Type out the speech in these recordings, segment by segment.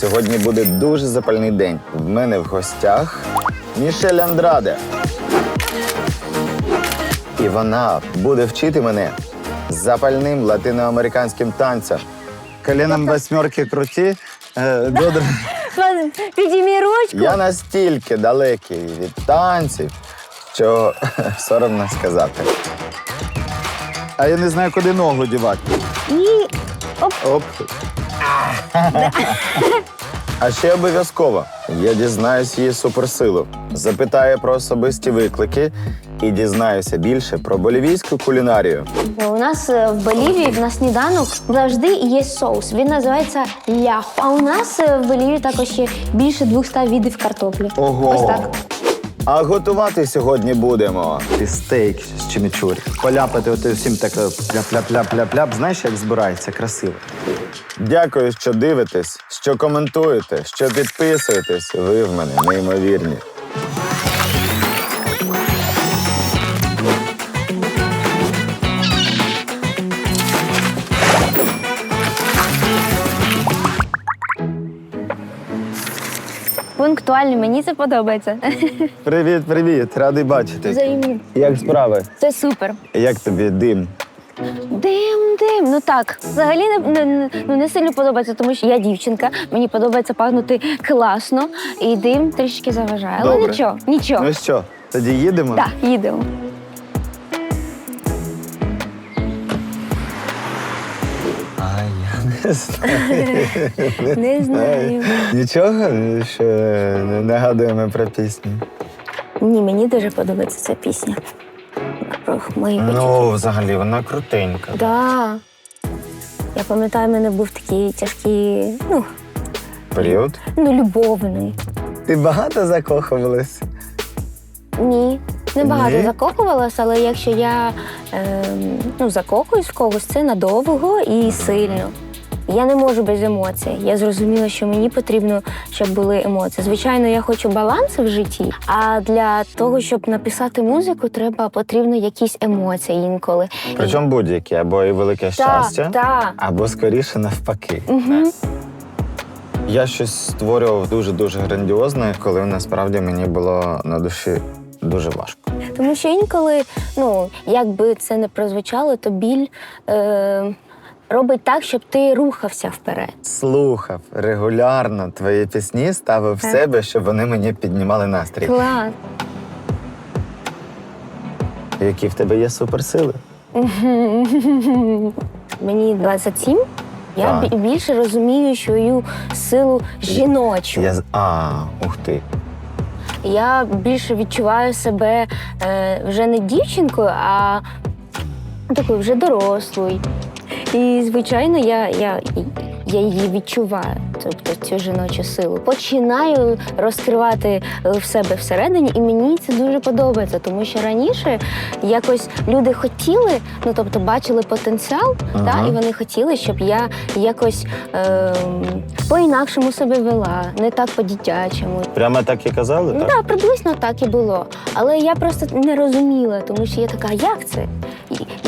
сьогодні буде дуже запальний день. В мене в гостях Мішель Андраде. І вона буде вчити мене запальним латиноамериканським танцям. Коленом восьмерки круті. Е, Додр, Підіймі ручку. я настільки далекий від танців, що соромно сказати. А я не знаю, куди ногу дівати. І оп. А ще обов'язково я дізнаюсь її суперсилу, запитаю про особисті виклики і дізнаюся більше про болівійську кулінарію. У нас е, в Болівії на сніданок завжди є соус. Він називається ляху. А у нас е, в Болівії також є більше 200 видів картоплі. Ого! Ось так. А готувати сьогодні будемо. І стейк з чимічурі. Поляпати от всім так пляп-пляп-пляп-пляп. Знаєш, як збирається красиво. Дякую, що дивитесь, що коментуєте, що підписуєтесь. Ви в мене неймовірні. Пунктуальний, мені це подобається. Привіт, привіт, радий бачити. Взаємно. Як справи? Це супер. Як тобі дим? Дим, дим. Ну так. Взагалі не, не, не- ну, не сильно подобається, тому що я дівчинка. Мені подобається пахнути класно, і дим трішки заважає. Але Добре. нічого, нічого. Ну що, тоді їдемо? Так, їдемо. А я не знаю. Не знаю. Нічого, що не нагадуємо про пісню. Ні, мені дуже подобається ця пісня. Про мої почуття. Ну, взагалі, вона крутенька. Да. Я пам'ятаю, в мене був такий тяжкий, ну, Період. ну, любовний. Ти багато закохувалась? Ні. Не багато Ні? закохувалася, але якщо я ем, ну, закохуюсь в когось, це надовго і сильно. Я не можу без емоцій. Я зрозуміла, що мені потрібно, щоб були емоції. Звичайно, я хочу балансу в житті, а для того, щоб написати музику, треба потрібно якісь емоції інколи. Причому будь-які, або і велике щастя, Так, так. або скоріше навпаки. Угу. Я щось створював дуже-дуже грандіозне, коли насправді мені було на душі дуже важко. Тому що інколи, ну як би це не прозвучало, то біль е, робить так, щоб ти рухався вперед. Слухав регулярно твої пісні, ставив Так. себе, щоб вони мені піднімали настрій. Клас. Які в тебе є суперсили? Мені 27. Я Так. більше розумію свою силу жіночу. Я А, ух ти. Я більше відчуваю себе е, вже не дівчинкою, а такою вже дорослою. І, звичайно, я, я, я її відчуваю, тобто цю жіночу силу. Починаю розкривати в себе всередині, і мені це дуже подобається, тому що раніше якось люди хотіли, ну тобто бачили потенціал, Ага. та, і вони хотіли, щоб я якось е, по-інакшому себе вела, не так по-дитячому. Прямо так і казали? Так? так, приблизно так і було. Але я просто не розуміла, тому що я така, як це?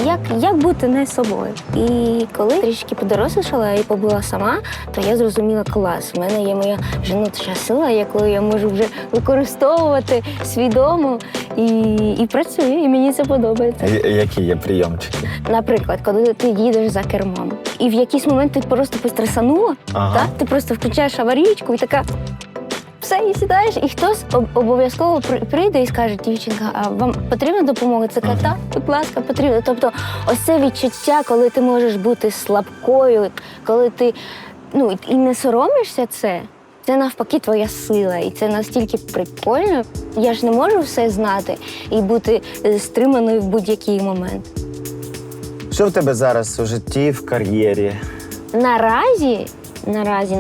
Як, як бути не собою? І коли трішки подорослішала і побула сама, то я зрозуміла клас. У мене є моя жіноча сила, яку я можу вже використовувати свідомо і, і працює, і мені це подобається. Які є прийомчики? Наприклад, коли ти їдеш за кермом, і в якийсь момент ти просто постресанула, Ага. так? Ти просто включаєш аварійку і така. Все, і сідаєш, і хтось об- обов'язково при- прийде і скаже, дівчинка, а вам потрібна допомога? Це Ага. так, будь ласка, потрібно. Тобто, ось це відчуття, коли ти можеш бути слабкою, коли ти ну і не соромишся це. Це навпаки твоя сила, і це настільки прикольно. Я ж не можу все знати і бути е, стриманою в будь-який момент. Що в тебе зараз у житті, в кар'єрі? Наразі, наразі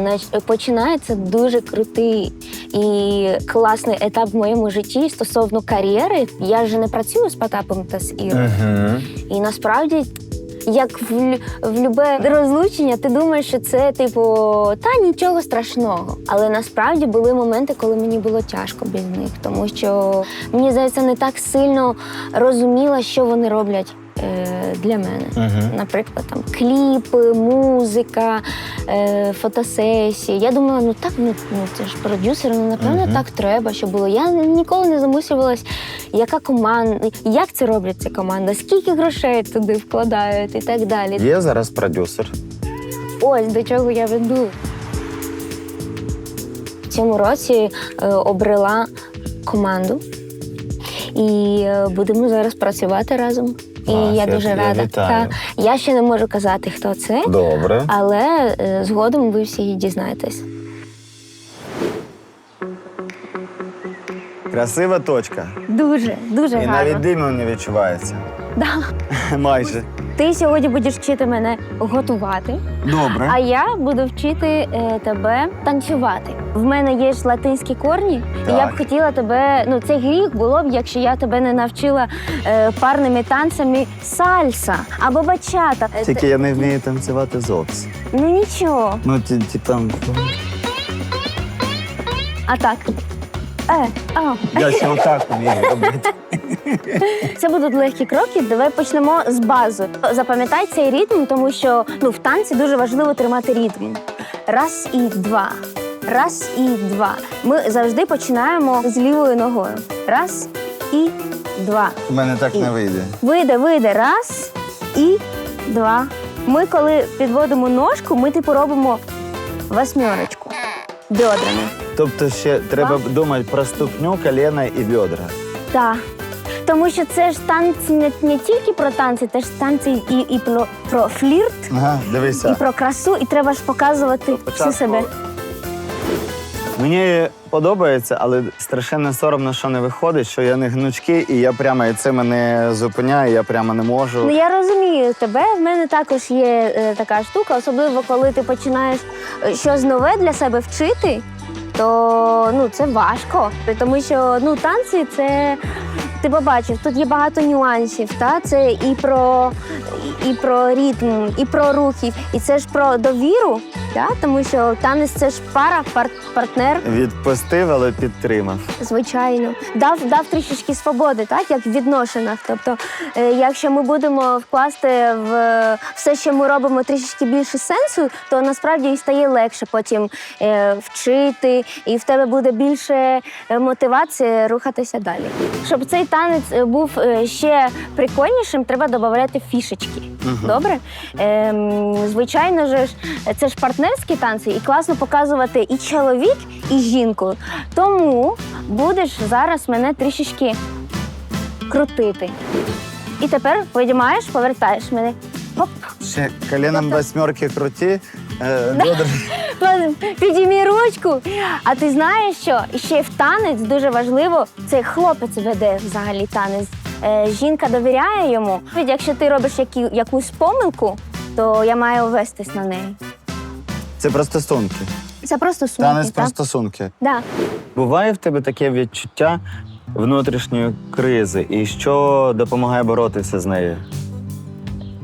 починається дуже крутий і класний етап в моєму житті стосовно кар'єри. Я ж не працюю з Потапом та з Ірою. Угу. І насправді, як в, в любе розлучення, ти думаєш, що це типу та нічого страшного. Але насправді були моменти, коли мені було тяжко без них, тому що мені здається, не так сильно розуміла, що вони роблять для мене. Угу. Наприклад, там кліпи, музика, е, фотосесії. Я думала, ну так, ну, ну це ж продюсер, ну напевно, Мгм. так треба, щоб було. Я ніколи не замислювалась, яка команда, як це роблять ця команда, скільки грошей туди вкладають і так далі. Є зараз продюсер. Ось до чого я веду. В цьому році е, обрела команду. І е, будемо зараз працювати разом. І я я- дуже я рада. Та, я ще не можу казати, хто це, Добре. але е, згодом ви всі дізнаєтесь. Красива точка. Дуже, дуже І гарно. навіть диму не відчувається. Да. Майже. Ти сьогодні будеш вчити мене готувати, Добре. а я буду вчити е, тебе танцювати. В мене є ж латинські корні, і я б Так. хотіла тебе. Ну, це гріх було б, якщо я тебе не навчила е, парними танцями сальса або бачата. Е, Тільки я не вмію танцювати зовсім. Ну нічого. Ну, ті, ті там. А так. Е, а. Я ще отак вмію робити. Це будуть легкі кроки. Давай почнемо з бази. Запам'ятай цей ритм, тому що ну, в танці дуже важливо тримати ритм. Раз і два. Раз і два. Ми завжди починаємо з лівою ногою. Раз і два. У мене так не вийде. Вийде, вийде. Раз і два. Ми, коли підводимо ножку, ми типу робимо восьмерочку бедрами. Тобто ще треба думати про ступню, коліна і бедра. Так. Тому що це ж танці не, не тільки про танці, це ж танці і, і про, про флірт, Ага, дивися. і про красу, і треба ж показувати всю себе. Мені подобається, але страшенно соромно, що не виходить, що я не гнучкий, і я прямо і це мене зупиняє, я прямо не можу. Ну я розумію тебе. В мене також є е, така штука, особливо коли ти починаєш е, щось нове для себе вчити, то ну це важко. Тому що ну танці це. Ти побачив, тут є багато нюансів. Та? Це і про, і, про ритм, і про рухи, і це ж про довіру, та? тому що танець це ж пара, пар, партнер. Відпустив, але підтримав. Звичайно, дав дав трішечки свободи, так як в відношеннях. Тобто, е, якщо ми будемо вкласти в е, все, що ми робимо, трішечки більше сенсу, то насправді і стає легше потім е, вчити, і в тебе буде більше е, мотивації рухатися далі. Щоб цей танець е, був е, ще прикольнішим, треба додати фішечки. Добре? Ем, звичайно ж, це ж партнерські танці, і класно показувати і чоловік, і жінку. Тому будеш зараз мене трішечки крутити. І тепер підіймаєш, повертаєш мене. Хоп. Ще коленом восьмерки круті. Е. Підіймі ручку. А ти знаєш, що ще в танець дуже важливо, це хлопець веде взагалі танець. Е, жінка довіряє йому. Якщо ти робиш які, якусь помилку, то я маю вестись на неї. Це про стосунки. Це просто сумки. Танець про так? стосунки. Да. Буває в тебе таке відчуття внутрішньої кризи, і що допомагає боротися з нею?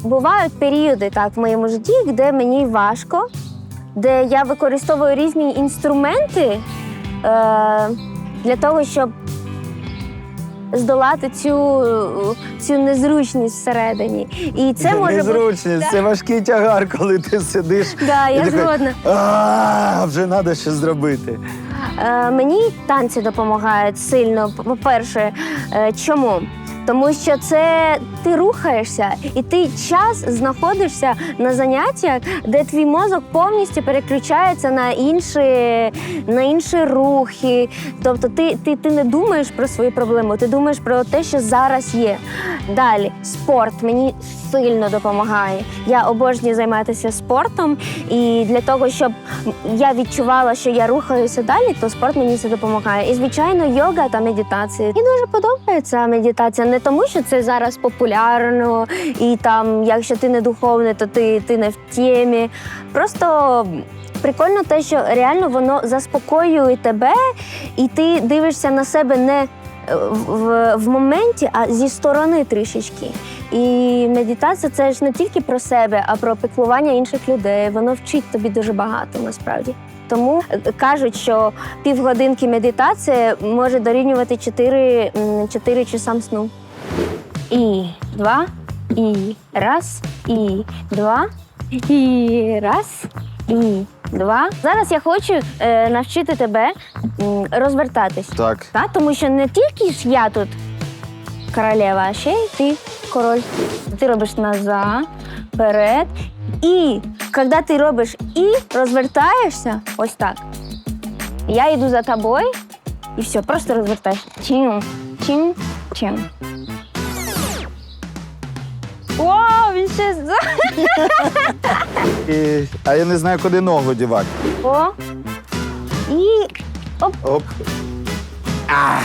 Бувають періоди так в моєму житті, де мені важко, де я використовую різні інструменти е, для того, щоб здолати цю, цю незручність всередині. І це може бути. незручність, це важкий тягар, коли ти сидиш. Да, я згодна. А, вже треба щось зробити. Е, мені танці допомагають сильно. По-перше, е, чому? Тому що це ти рухаєшся, і ти час знаходишся на заняттях, де твій мозок повністю переключається на інші, на інші рухи. Тобто ти, ти, ти не думаєш про свої проблеми, ти думаєш про те, що зараз є. Далі спорт мені сильно допомагає. Я обожнюю займатися спортом, і для того, щоб я відчувала, що я рухаюся далі, то спорт мені це допомагає. І звичайно, йога та медитація. Мені дуже подобається медитація. Не тому, що це зараз популярно, і там, якщо ти не духовний, то ти, ти не в темі. Просто. Прикольно те, що реально воно заспокоює тебе, і ти дивишся на себе не е, в, в, моменті, а зі сторони трішечки. І медитація це ж не тільки про себе, а про піклування інших людей. Воно вчить тобі дуже багато насправді. Тому е, кажуть, що півгодинки медитації може дорівнювати 4, 4 часам сну. І два, і раз, і два, і раз, і два. Зараз я хочу е, навчити тебе м, розвертатись. Так. Та? Тому що не тільки ж я тут королева, а ще й ти король. Ти робиш назад, вперед. І коли ти робиш і розвертаєшся, ось так. Я йду за тобою і все, просто розвертаєшся. Чим, чим, чим. Вау, він ще. І... А я не знаю, куди ногу дівати. О. І Оп. А!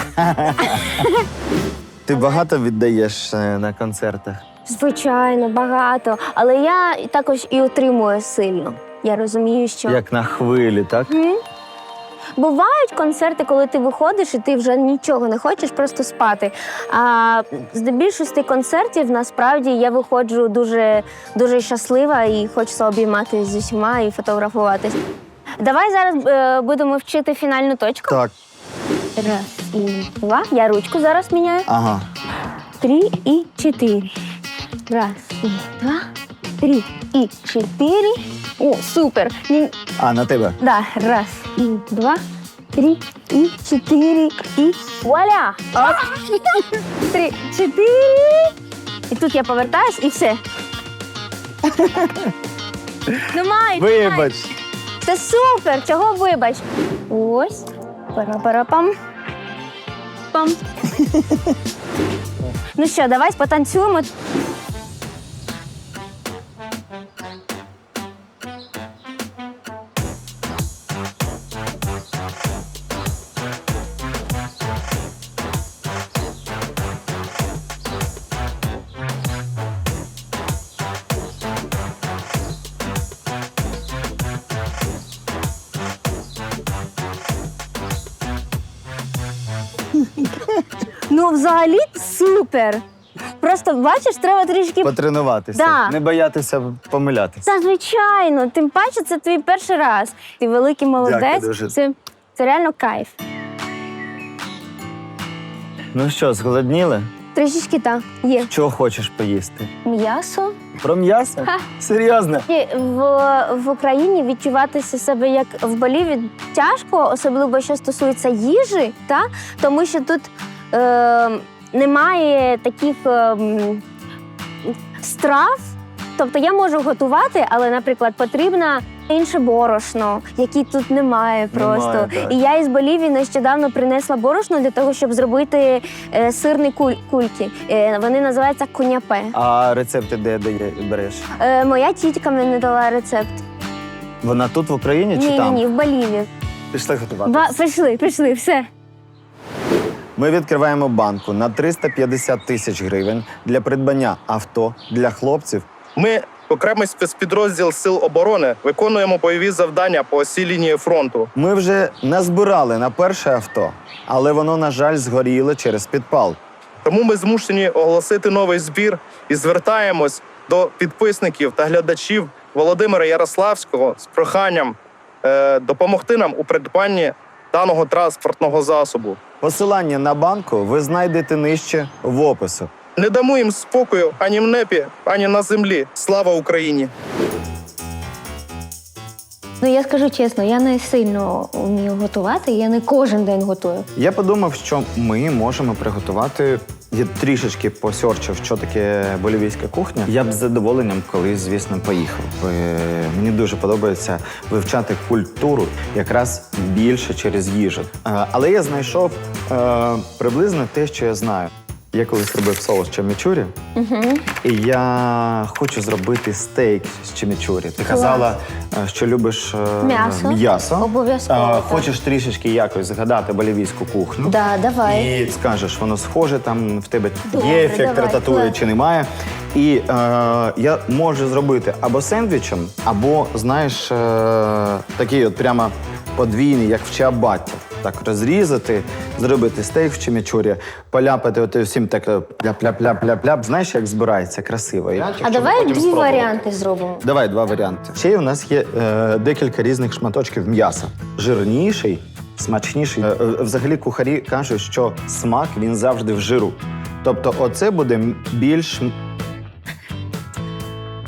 Ти багато віддаєш е, на концертах? Звичайно, багато. Але я також і отримую сильно. Я розумію, що Як на хвилі, так? Мгм. Бувають концерти, коли ти виходиш і ти вже нічого не хочеш, просто спати. А з більшості концертів насправді я виходжу дуже, дуже щаслива і хочеться обійматися з усіма і фотографуватись. Давай зараз е, будемо вчити фінальну точку. Так. Раз і два. Я ручку зараз міняю. Ага. Три і чотири. Раз і два, три і чотири. О, супер! Ні- А, на тебе. Да, раз і два, три і чотири і вуаля! Оп. Три, чотири. І тут я повертаюсь і все. Ну май, Вибач. Це супер! Чого вибач? Ось. Пара-пара-пам. Пам. ну що, давай потанцюємо. Взагалі супер. Просто бачиш, треба трішки. Потренуватися. Да. Не боятися помилятися. Та звичайно, тим паче, це твій перший раз. Ти великий молодець. дуже. Це, це реально кайф. Ну що, зголодніли? Трішечки так, є. Чого хочеш поїсти? М'ясо. Про м'ясо? Ха. Серйозно? І В, в Україні відчуватися себе як в Боліві тяжко, особливо що стосується їжі, та? тому що тут е, немає таких е, страв. Тобто я можу готувати, але, наприклад, потрібно інше борошно, які тут немає просто. Немає. І я із Болівії нещодавно принесла борошно для того, щоб зробити е, сирні куль- кульки. Е, вони називаються куняпе. А рецепти де дає, береш? Е, моя тітка мені дала рецепт. Вона тут в Україні чи Ні, ні, там? ні, в Боліві. Пішли готувати. Ба, прийшли, прийшли, все. Ми відкриваємо банку на 350 тисяч гривень для придбання авто для хлопців. Ми, окремий спецпідрозділ Сил оборони, виконуємо бойові завдання по осій лінії фронту. Ми вже назбирали на перше авто, але воно, на жаль, згоріло через підпал. Тому ми змушені оголосити новий збір і звертаємось до підписників та глядачів Володимира Ярославського з проханням е, допомогти нам у придбанні даного транспортного засобу. Посилання на банку ви знайдете нижче в опису. Не дамо їм спокою ані в небі, ані на землі. Слава Україні! Ну я скажу чесно, я не сильно вмію готувати, я не кожен день готую. Я подумав, що ми можемо приготувати. Я трішечки посьорчив, що таке болівійська кухня. Я б з задоволенням колись, звісно, поїхав. Мені дуже подобається вивчати культуру якраз більше через їжу. Е, Але я знайшов е, приблизно те, що я знаю. Я колись робив соус чимічурі, Угу. і я хочу зробити стейк з чимічурі. Ти казала, е, що любиш е, М'ясо. м'ясо. Обов'язково, Е. Хочеш трішечки якось згадати болівійську кухню. Да, давай. І скажеш, воно схоже, там в тебе Добре, є ефект клас. чи немає. І е, я можу зробити або сендвічем, або, знаєш, е, такий от прямо подвійний, як в чиабатті. Так розрізати, зробити стейк в чимічурі, поляпати от всім так пляп-пляп-пляп-пляп-пляп. Знаєш, як збирається красиво. Я А давай дві спробувати. варіанти зробимо. Давай два варіанти. Ще у нас є е, декілька різних шматочків м'яса. Жирніший, смачніший. Е, е, взагалі кухарі кажуть, що смак він завжди в жиру. Тобто, оце буде більш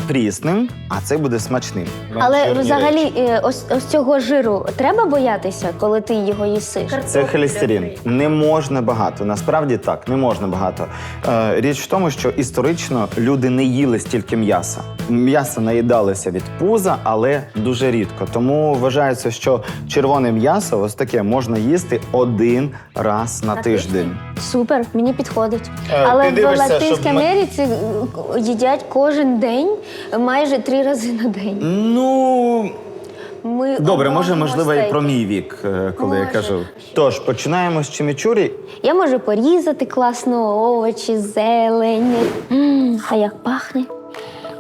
прісним, а цей буде смачним. Але взагалі, речі. е, ось, ось цього жиру треба боятися, коли ти його їсиш? Це холестерин. Не можна багато. Насправді так, не можна багато. Е, річ в тому, що історично люди не їли стільки м'яса. М'ясо наїдалося від пуза, але дуже рідко. Тому вважається, що червоне м'ясо, ось таке, можна їсти один раз на, тиждень. Супер, мені підходить. Е, Але ти в дивишся, Латинській щоб ми- Америці їдять кожен день майже три рази на день. Ну Ми добре, може, обожнюємо можливо, і стейки. про мій вік, е, коли я Може. кажу. Тож починаємо з чимічурі. Я можу порізати класно овочі, зелень. М, а як пахне?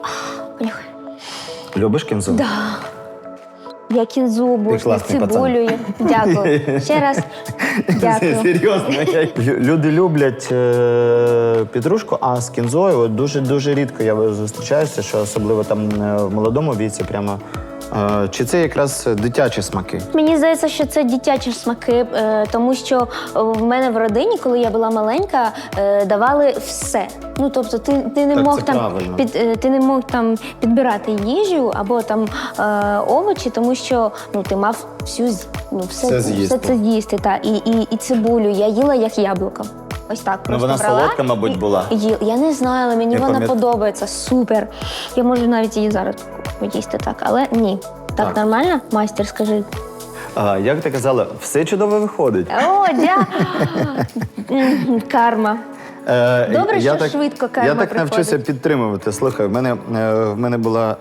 А, Понюхай. Любиш кінзу? Да. Я зуби, класний пацан. цибулею. Дякую. Ще раз дякую. Серйозно. Лю- Люди люблять е, петрушку, а з кінзою от дуже дуже рідко я зустрічаюся, що особливо там е, в молодому віці, прямо. Е, чи це якраз дитячі смаки? Мені здається, що це дитячі смаки, е, тому що е, в мене в родині, коли я була маленька, е, давали все. Ну тобто, ти, ти не Так, мог це там правильно. під е, ти не мог там підбирати їжу або там е, овочі, тому що ну ти мав всю з- ну, все, Все з'їсти. все це з'їсти. Та і, і, і цибулю я їла як яблуко. Ось так Ну, просто вона брала солодка, мабуть, і- була. і їла. Я не знаю, але мені Я вона пам'ят- подобається. Супер. Я можу навіть її зараз поїсти так, але ні. Так, Так. нормально? Майстер, скажи. А, як ти казала, все чудово виходить. О, дя... М, Карма. Е, Добре, я що швидко карма Я так приходить. навчуся підтримувати. Слухай, в мене, е, в мене була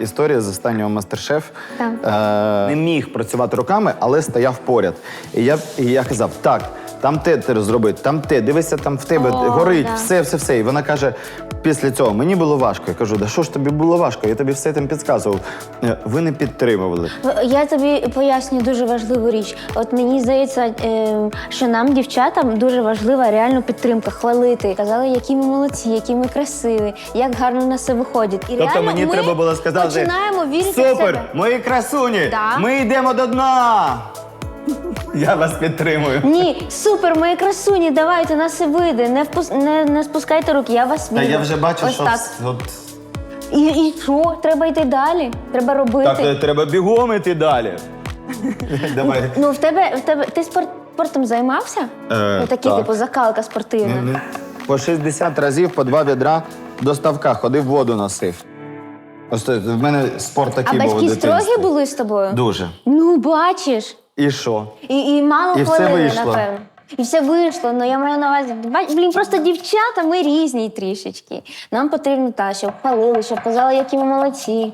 е, історія з останнього мастер-шеф. Так. Е, не міг працювати руками, але стояв поряд. І я, і я казав: так, там те ти зроби, там те, дивися, там в тебе О, горить, да. все, все, все. І вона каже: після цього мені було важко. Я кажу, да що ж тобі було важко? Я тобі все там підказував. Е, Ви не підтримували. Я тобі поясню дуже важливу річ. От мені здається, е, що нам, дівчатам, дуже важлива реально підтримка, хвалити. Казали, які ми молодці, які ми красиві, як гарно на все виходить. І Тобто реально мені ми треба було сказати: починаємо вірити в Супер, себе. мої красуні! Да. Ми йдемо до дна! Я вас підтримую. Ні, супер, мої красуні, давайте на все вийде. Не, впус... не, не спускайте руки, я вас Та вірю. я вже бачу, Ось що так. вс- от, І, і що? Треба йти далі. Треба робити. так е, треба бігом іти далі. Давай. Ну, в тебе, в тебе ти спорт, спортом займався? Е, ну, такі, так. типу, закалка спортивна. Не- не. По 60 разів по два відра до ставка ходив, воду носив. Ось це, в мене спорт А такий був у батьки дитинстві. строгі були з тобою? Дуже. Ну, бачиш. І що? І, і мало І все вийшло. напевно. І все вийшло, ну я маю на увазі, бач, блін, просто дівчата, ми різні трішечки. Нам потрібно та, щоб хвалили, щоб казали, які ми молодці.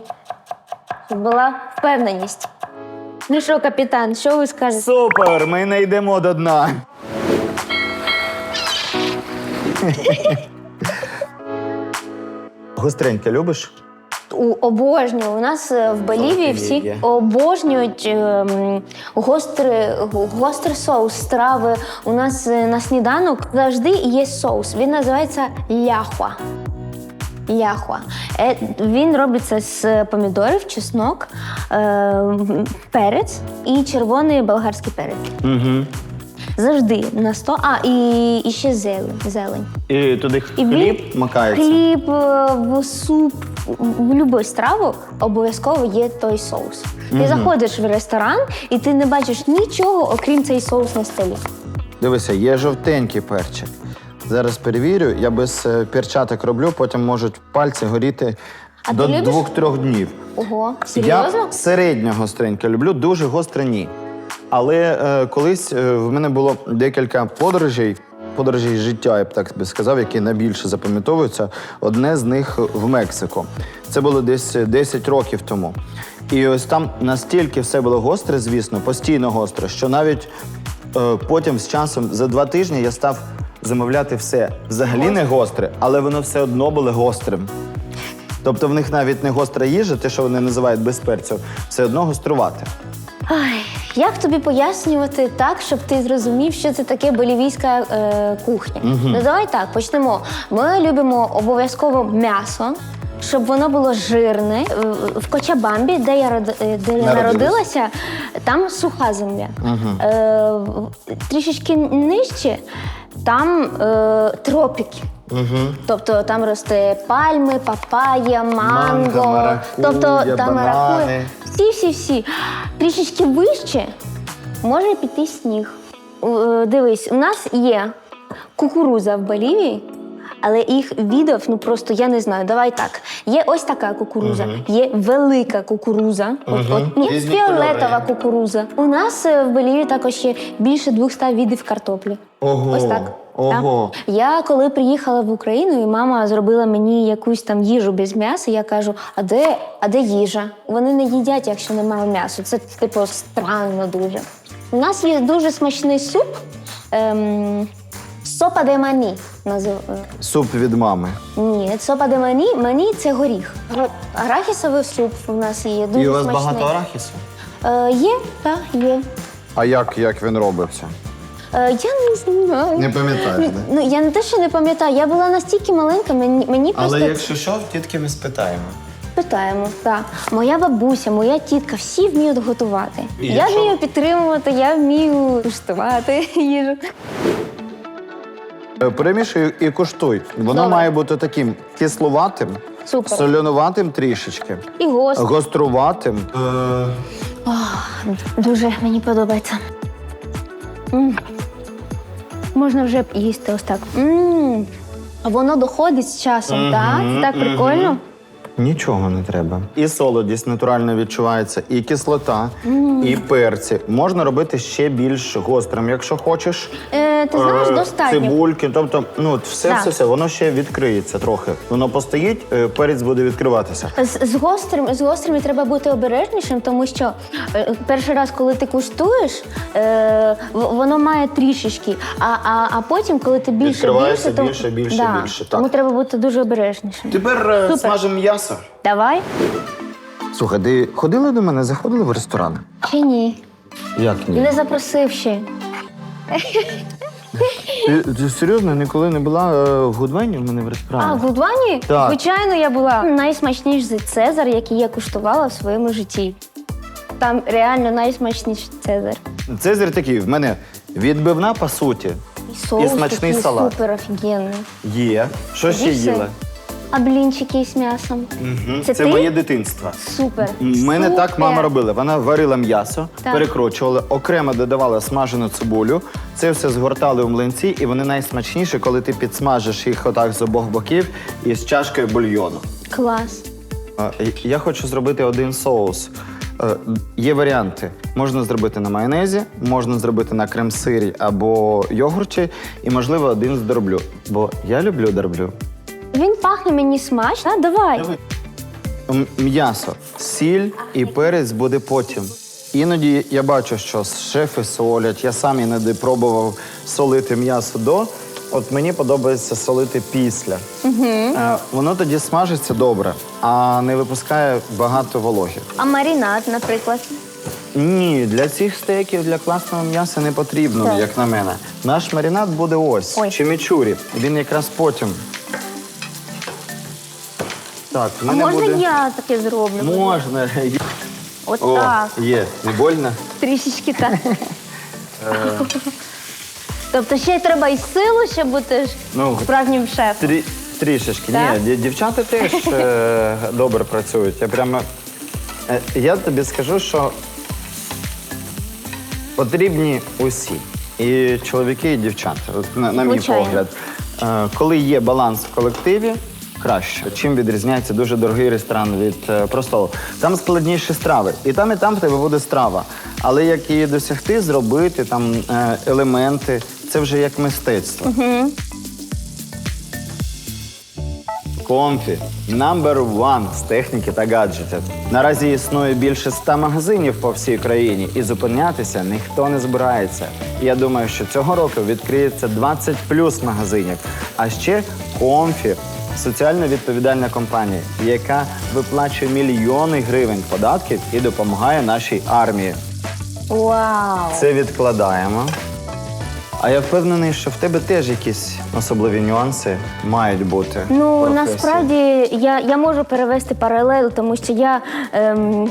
Щоб була впевненість. Ну що, капітан, що ви скажете? Супер! Ми не йдемо до дна. Гостреньке любиш? У обожнюю. У нас е, в Болівії всі обожнюють ем, гострий, гострий соус, страви. У нас е, на сніданок завжди є соус. Він називається ляхва. Ляхва. Е, Він робиться з помідорів, чеснок, е, перець і червоний болгарський перець. Угу. Завжди на сто. А, і, і ще зелень. зелень. І туди І хліб він- макається. Хліб, е, в суп, в будь-яку страву обов'язково є той соус. Ти заходиш в ресторан і ти не бачиш нічого, окрім цей соус на столі. Дивися, є жовтенький перчик. Зараз перевірю, я без е, перчаток роблю, потім можуть пальці горіти А до ти любиш? двох-трьох днів. Ого, серйозно? Я середньо гостреньке люблю, дуже гостре ні. Але е, колись е, в мене було декілька подорожей, подорожей життя, я б так би сказав, які найбільше запам'ятовуються. Одне з них в Мексику. Це було десь 10 років тому. І ось там настільки все було гостре, звісно, постійно гостре, що навіть е, потім з часом за два тижні я став замовляти все взагалі не гостре, але воно все одно було гострим. Тобто в них навіть не гостра їжа, те, що вони називають без перцю, все одно гострувати. Ай, як тобі пояснювати так, щоб ти зрозумів, що це таке болівійська е, кухня? Ну давай так, почнемо. Ми любимо обов'язково м'ясо. Щоб воно було жирне. В- В Кочабамбі, де я род- е, де я Народилась. народилася, там суха земля. Е, в- трішечки нижче там е, тропіки. Угу. Тобто там росте пальми, папая, манго, Манго, маракуя, тобто там банани. Всі, всі, всі. Трішечки вище може піти сніг. Е, Дивись, у нас є кукуруза в Болівії, але їх видів, ну просто я не знаю. Давай так. Є ось така кукуруза, є велика кукуруза, от, от, Різні фіолетова кольори. кукуруза. У нас е, в Болівії також є більше 200 видів картоплі. Ого. Ось так. Ого. Так. Я коли приїхала в Україну, і мама зробила мені якусь там їжу без м'яса, я кажу: а де, а де їжа? Вони не їдять, якщо немає м'яса. Це типу странно дуже. У нас є дуже смачний суп. Ем, сопа де мані. назив- е, Суп від мами. Ні, сопа де мані. Мані це горіх. Гра- Арахісовий суп у нас є. Дуже І у вас смачний. багато арахісу? Е, є, так, є. А як, як він робився? Е, я не знаю. Не пам'ятаєш, да? Ну, я не те, що не пам'ятаю, я була настільки маленька, мені, мені просто що, тітки ми спитаємо. питаємо. Так. Моя бабуся, моя тітка, всі вміють готувати. І я якщо- вмію підтримувати, я вмію куштувати їжу. Е, Перемішуй і куштуй. Воно Добре. має бути таким кислуватим, Супер. солонуватим трішечки, І гост. гоструватим. Дуже мені подобається. М. Можна вже їсти ось так. М. А воно доходить з часом, так? Це так прикольно. Нічого не треба. І солодість натурально відчувається, і кислота, і перці. Можна робити ще більш гострим, якщо хочеш. Е, ти знаєш, Е, достатньо. Цибульки, тобто, ну, от все, Так. все, все, воно ще відкриється трохи. Воно постоїть, е, перець буде відкриватися. З, з, гострим, з гострими треба бути обережнішим, тому що е, перший раз, коли ти куштуєш, е, в- воно має трішечки, а, а, а потім, коли ти більше Відкривається більше, то, більше, більше, да, більше, так. Тому треба бути дуже обережнішим. Тепер е, Супер. смажемо м'ясо. Давай Слухай, ти ходила до мене, заходила в ресторан? чи ні? Як ні? Не запросив ще. Ти, ти серйозно ніколи не була е, в Гудвені в мене в ресторані? А, в Гудвані? Так. Звичайно, я була найсмачніший цезар, який я куштувала в своєму житті. Там реально найсмачніший цезар. Цезарь такий, в мене відбивна по суті. І соус смачний такий салат. супер офігенний. Є. Що ще все. їла? А блінчики з м'ясом. Мгм. Це Це ти? моє дитинство. Супер. У мене Супер. так мама робила. Вона варила м'ясо, Так. перекручувала, окремо додавала смажену цибулю. Це все згортали у млинці, і вони найсмачніші, коли ти підсмажиш їх отак з обох боків і з чашкою бульйону. Клас. А, і- Я хочу зробити один соус. Е, Є варіанти. Можна зробити на майонезі, можна зробити на крем-сирі або йогурті, і, можливо, один з дроблю. Бо я люблю дроблю. Він пахне мені смачно. А, давай. М- М'ясо, сіль і перець буде потім. Іноді я бачу, що шефи солять. Я сам іноді пробував солити м'ясо до. От мені подобається солити після. Е, Воно тоді смажиться добре, а не випускає багато вологи. А маринад, наприклад. Ні, для цих стейків для класного м'яса не потрібно, Так. як на мене. Наш маринад буде ось Ой. чимічурі. Він якраз потім. Так, в А мене можна буде. я таке зроблю? Можна. От О, так. є. Не больно? Трішечки так. Е. Тобто ще й треба і силу, щоб бути ж Ну, справжнім шефом. Трі, трішечки. Так? Ні, дів- дівчата теж е, добре працюють. Я прямо. Е, я тобі скажу, що потрібні усі. І чоловіки, і дівчата. От на, на мій Звичайно. погляд. Е, коли є баланс в колективі, краще. Чим відрізняється дуже дорогий ресторан від е, простого? Там складніші страви. І там, і там в тебе буде страва. Але як її досягти, зробити там е, елементи, це вже як мистецтво. Комфі number one з техніки та гаджетів. Наразі існує більше ста магазинів по всій країні, і зупинятися ніхто не збирається. Я думаю, що цього року відкриється 20 плюс магазинів. А ще Комфі соціально відповідальна компанія, яка виплачує мільйони гривень податків і допомагає нашій армії. Вау! Це відкладаємо. А я впевнений, що в тебе теж якісь особливі нюанси мають бути. Ну професії. насправді я, я можу перевести паралель, тому що я, ем,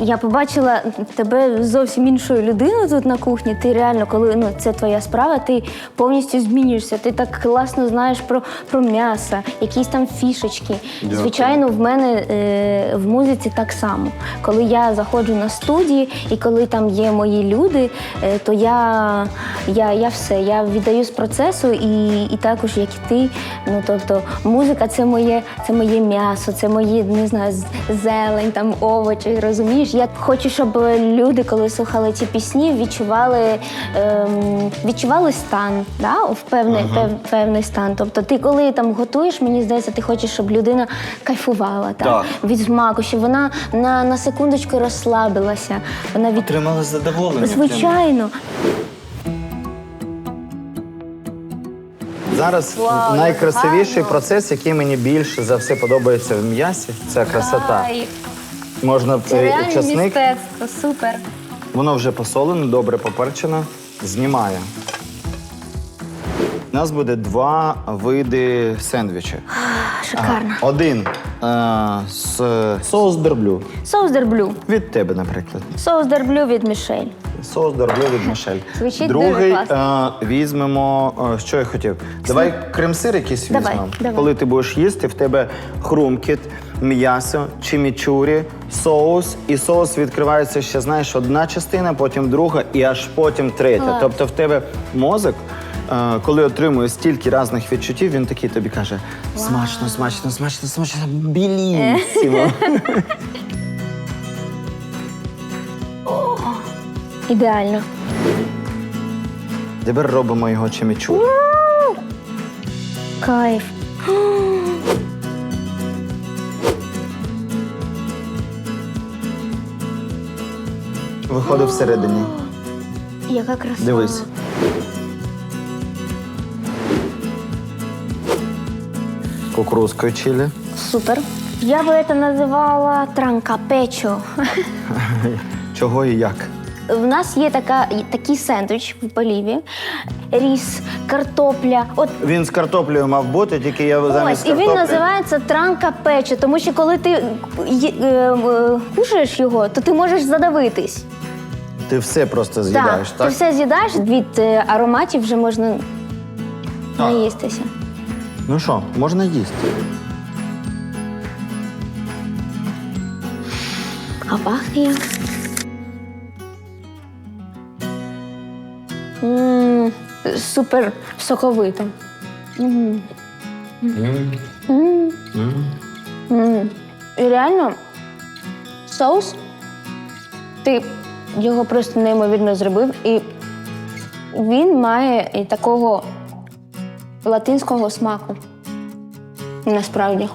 я побачила тебе зовсім іншою людиною тут на кухні. Ти реально, коли ну це твоя справа, ти повністю змінюєшся. Ти так класно знаєш про, про м'ясо, якісь там фішечки. Дякую. Звичайно, в мене е, в музиці так само. Коли я заходжу на студії і коли там є мої люди, е, то я, я, я все, я віддаюсь процесу і, і також, як і ти. Ну тобто, музика це моє, це моє м'ясо, це мої, не знаю, зелень, там овочі. Розумієш? Я хочу, щоб люди, коли слухали ці пісні, відчували, ем, відчували стан, да? в певний, пев, певний стан. Тобто, ти коли там готуєш, мені здається, ти хочеш, щоб людина кайфувала так? Так. від смаку, щоб вона на, на секундочку розслабилася. Вона від Отримали задоволення. звичайно. Зараз Вау, найкрасивіший гарно. процес, який мені більше за все подобається в м'ясі, це красота. Можна Це цей реально часник, мистецтво, супер. воно вже посолене, добре поперчено, знімає. У нас буде два види сендвічів. Шикарно. Один е, з соус дерблю. Соус дерблю. Від тебе, наприклад. Соус дерблю від Мішель. Соус дерблю від Мішель. Звучить Другий дуже е, візьмемо, е, що я хотів. Давай крем-сир якийсь Давай, візьмемо. давай. Коли ти будеш їсти, в тебе хрумкіт, м'ясо, чимічурі, соус. І соус відкривається ще, знаєш, одна частина, потім друга і аж потім третя. Тобто в тебе мозок. е, Коли отримує стільки різних відчуттів, він такий тобі каже: смачно, смачно, смачно, смачно, білісімо. Ідеально. Тепер робимо його чимічурі. Кайф. Виходить всередині. Яка краса. Дивись. Кукурузкою чилі. Супер. Я би це називала транкапечо. Чого і як? В нас є така, такий сендвіч в Боліві. Ріс, картопля. От Він з картоплею мав бути, тільки я замість Ось, і він називається транка пече, тому що коли ти е, е, кушаєш його, то ти можеш задавитись. Ти все просто з'їдаєш, так? Ти все з'їдаєш, від е, ароматів вже можна Так. наїстися. Ну що, можна їсти. А пахне. як. М, Супер соковито. М. М. М. І реально соус, ти його просто неймовірно зробив, і він має і такого латинського смаку. Насправді.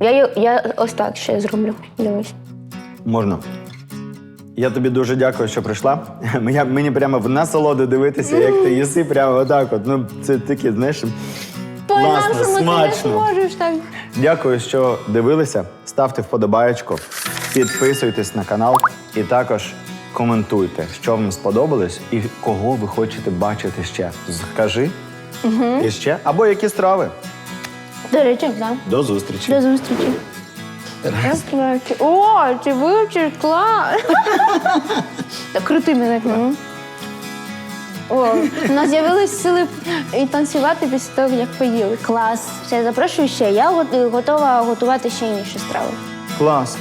Я, я ось так ще зроблю. Дивись. Можна. Я тобі дуже дякую, що прийшла. Мені, мені прямо в насолоду дивитися, як ти їси прямо отак. От. Ну, це таке, знаєш. Класно, смачно. можеш так. Дякую, що дивилися. Ставте вподобаєчку, підписуйтесь на канал і також коментуйте, що вам сподобалось і кого ви хочете бачити ще. Скажи і ще, або які страви. До речі, так. До зустрічі. До зустрічі. О, ти вивчиш клас. Так крути мене. ну. О, у нас з'явились сили і танцювати після того, як поїли. Клас. Все, запрошую ще. Я готова готувати ще інші страви. Клас.